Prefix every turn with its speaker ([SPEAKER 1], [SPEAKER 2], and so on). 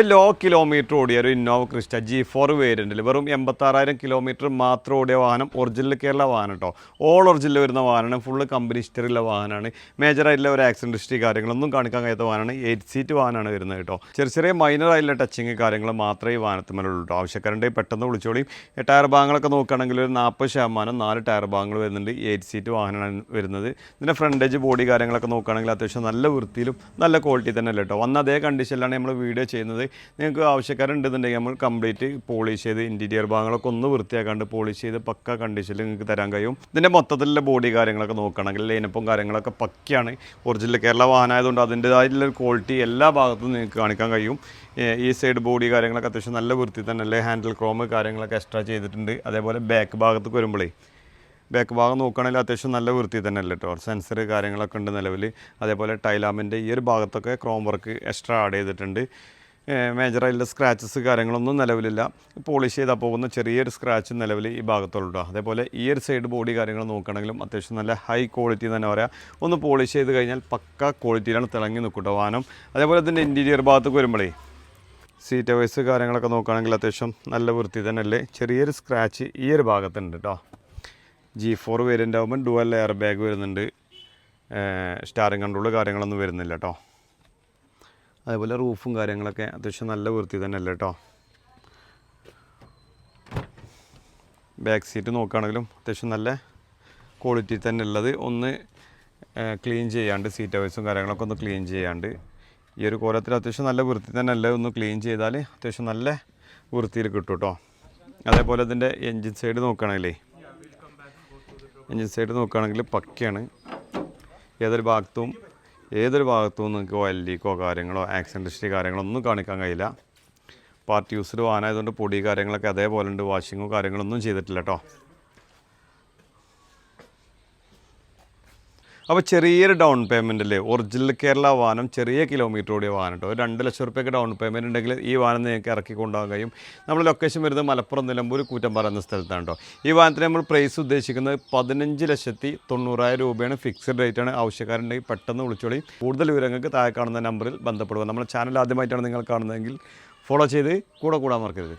[SPEAKER 1] Law kilometre ഓടിയ ഒരു Innova Crysta G four വേരിയന്റിൽ വെറും എൺപത്താറായിരം കിലോമീറ്റർ മാത്രം ഓടിയ വാഹനം ഒറിജിനൽ കേരള വാഹനം കേട്ടോ ഓൾ ഒറിജിനൽ വരുന്ന വാഹനമാണ്. ഫുള്ള് കമ്പനി ഹിസ്റ്ററിയുള്ള വാഹനമാണ്. മേജറായിട്ടുള്ള ഒരു ആക്സിഡന്റ് ഹിസ്റ്ററി കാര്യങ്ങളൊന്നും കാണിക്കാൻ കഴിയാത്ത വാഹനമാണ്. എയ്റ്റ് സീറ്റ് വാഹനമാണ് വരുന്നത് കേട്ടോ. ചെറിയ ചെറിയ മൈനറായിട്ടുള്ള ടച്ചിങ് കാര്യങ്ങൾ മാത്രമേ ഈ വാഹനത്തിന്മേലുള്ളൂ കേട്ടോ. ആവശ്യക്കാരുണ്ടെങ്കിൽ പെട്ടെന്ന് വിളിച്ചോളിയും ഈ ടയർ ഭാഗങ്ങളൊക്കെ നോക്കുകയാണെങ്കിൽ ഒരു നാൽപ്പത് ശതമാനം നാല് ടയർ ഭാഗങ്ങൾ വരുന്നുണ്ട്. എയ്റ്റ് സീറ്റ് വാഹനമാണ് വരുന്നത്. ഇതിന്റെ ഫ്രണ്ടേജ് ബോഡി കാര്യങ്ങളൊക്കെ നോക്കുകയാണെങ്കിൽ അത്യാവശ്യം നല്ല വൃത്തിയിലും നല്ല ക്വാളിറ്റി തന്നെ കേട്ടോ. വന്ന അതേ കണ്ടീഷനിലാണ് നമ്മൾ വീഡിയോ ചെയ്യുന്നത്. നിങ്ങൾക്ക് ആവശ്യക്കാരുണ്ടെന്നുണ്ടെങ്കിൽ നമ്മൾ കംപ്ലീറ്റ് പോളിഷ് ചെയ്ത് ഇന്റീരിയർ ഭാഗങ്ങളൊക്കെ ഒന്ന് വൃത്തിയാക്കാണ്ട് പോളിഷ് ചെയ്ത് പക്ക കണ്ടീഷനിൽ നിങ്ങൾക്ക് തരാൻ കഴിയും. ഇതിന്റെ മൊത്തത്തിലുള്ള ബോഡി കാര്യങ്ങളൊക്കെ നോക്കുകയാണെങ്കിൽ ലൈനപ്പും കാര്യങ്ങളൊക്കെ പക്കയാണ്. ഒറിജിനൽ കേരള വാഹനമായതുകൊണ്ട് അതിന്റേതായിട്ടുള്ള ക്വാളിറ്റി എല്ലാ ഭാഗത്തും നിങ്ങൾക്ക് കാണിക്കാൻ കഴിയും. ഈ സൈഡ് ബോഡി കാര്യങ്ങളൊക്കെ അത്യാവശ്യം നല്ല വൃത്തി തന്നെ അല്ലേ? ഹാൻഡിൽ ക്രോം കാര്യങ്ങളൊക്കെ എക്സ്ട്രാ ചെയ്തിട്ടുണ്ട്. അതേപോലെ ബാക്ക് ഭാഗത്തേക്ക് വരുമ്പോഴേ ബാക്ക് ഭാഗം നോക്കുകയാണെങ്കിൽ അത്യാവശ്യം നല്ല വൃത്തി തന്നെ അല്ല കേട്ടോ സെൻസർ കാര്യങ്ങളൊക്കെ ഉണ്ട് നിലവിൽ അതേപോലെ ടൈലാമിന്റെ ഈ ഒരു ഭാഗത്തൊക്കെ ക്രോം വർക്ക് എക്സ്ട്രാ ആഡ് ചെയ്തിട്ടുണ്ട്. മേജറായിട്ടുള്ള സ്ക്രാച്ചസ് കാര്യങ്ങളൊന്നും നിലവിലില്ല. പോളിഷ് ചെയ്താൽ പോകുന്ന ചെറിയൊരു സ്ക്രാച്ച് നിലവിൽ ഈ ഭാഗത്തുള്ളൂ അതേപോലെ ഈ ഒരു സൈഡ് ബോഡി കാര്യങ്ങൾ നോക്കുകയാണെങ്കിലും അത്യാവശ്യം നല്ല ഹൈ ക്വാളിറ്റി തന്നെ പറയാം. ഒന്ന് പോളിഷ് ചെയ്ത് കഴിഞ്ഞാൽ പക്ക ക്വാളിറ്റിയിലാണ് തിളങ്ങി നിൽക്കും വാനം അതേപോലെ ഇതിന്റെ ഇന്റീരിയർ ഭാഗത്തേക്ക് വരുമ്പോഴേ സീറ്റ് വൈസ് കാര്യങ്ങളൊക്കെ നോക്കുകയാണെങ്കിൽ അത്യാവശ്യം നല്ല വൃത്തി തന്നെ അല്ലേ ചെറിയൊരു സ്ക്രാച്ച് ഈ ഒരു ഭാഗത്തുണ്ട് കേട്ടോ ജി ഫോർ വേരിയന്റ് ആകുമ്പോൾ ഡുവൽ എയർ ബാഗ് വരുന്നുണ്ട് സ്റ്റാറിങ് കൺട്രോൾ കാര്യങ്ങളൊന്നും വരുന്നില്ല കേട്ടോ അതേപോലെ റൂഫും കാര്യങ്ങളൊക്കെ അത്യാവശ്യം നല്ല വൃത്തി തന്നെ അല്ലേ കേട്ടോ ബാക്ക് സീറ്റ് നോക്കുകയാണെങ്കിലും അത്യാവശ്യം നല്ല ക്വാളിറ്റി തന്നെ ഉള്ളത്. ഒന്ന് ക്ലീൻ ചെയ്യാണ്ട് സീറ്റ് വൈസും കാര്യങ്ങളൊക്കെ ഒന്ന് ക്ലീൻ ചെയ്യാണ്ട് ഈ ഒരു കോലത്തിൽ അത്യാവശ്യം നല്ല വൃത്തി തന്നെ അല്ലേ ഒന്ന് ക്ലീൻ ചെയ്താൽ അത്യാവശ്യം നല്ല വൃത്തിയിൽ കിട്ടും കേട്ടോ അതേപോലെ ഇതിന്റെ എൻജിൻ സൈഡ് നോക്കുകയാണെങ്കിലേ എൻജിൻ സൈഡ് നോക്കുകയാണെങ്കിൽ പക്കയാണ്. ഏതൊരു ഭാഗത്തും ഏതൊരു ഭാഗത്തും നിങ്ങൾക്ക് ഓയിൽ ലീക്കോ കാര്യങ്ങളോ ആക്സിഡന്റ് ഹിസ്റ്ററി കാര്യങ്ങളോ ഒന്നും കാണിക്കാൻ കഴിയില്ല. പാർട്ടി യൂസ്ഡ് വാനായതുകൊണ്ട് പൊടി കാര്യങ്ങളൊക്കെ അതേപോലെ ഉണ്ട് വാഷിങ്ങോ കാര്യങ്ങളൊന്നും ചെയ്തിട്ടില്ല കേട്ടോ അപ്പോൾ ചെറിയൊരു ഡൗൺ പേയ്മെന്റ് അല്ലേ ഒറിജിനൽ കേരള വാഹനം ചെറിയ കിലോമീറ്റർ ഓടിയ വാഹനം കേട്ടോ രണ്ട് ലക്ഷം റുപ്യൊക്കെ ഡൗൺ പേയ്മെന്റ് ഉണ്ടെങ്കിൽ ഈ വാഹനം നിങ്ങൾക്ക് ഇറക്കി കൊണ്ടുപോകാൻ കഴിയും. നമ്മൾ ലൊക്കേഷൻ വരുന്നത് മലപ്പുറം നിലമ്പൂർ കൂറ്റമ്പാറ എന്ന സ്ഥലത്താണ് കേട്ടോ ഈ വാഹനത്തിന് നമ്മൾ പ്രൈസ് ഉദ്ദേശിക്കുന്നത് പതിനഞ്ച് ലക്ഷത്തി തൊണ്ണൂറായിരം രൂപയാണ്. ഫിക്സഡ് റേറ്റ് ആണ്. ആവശ്യക്കാരുണ്ടെങ്കിൽ പെട്ടെന്ന് വിളിച്ചോളി. കൂടുതൽ വിവരങ്ങൾക്ക് താഴെ കാണുന്ന നമ്പറിൽ ബന്ധപ്പെടുക. നമ്മുടെ ചാനൽ ആദ്യമായിട്ടാണ് നിങ്ങൾ കാണുന്നതെങ്കിൽ ഫോളോ ചെയ്ത് കൂടെ കൂടാൻ മറക്കരുത്.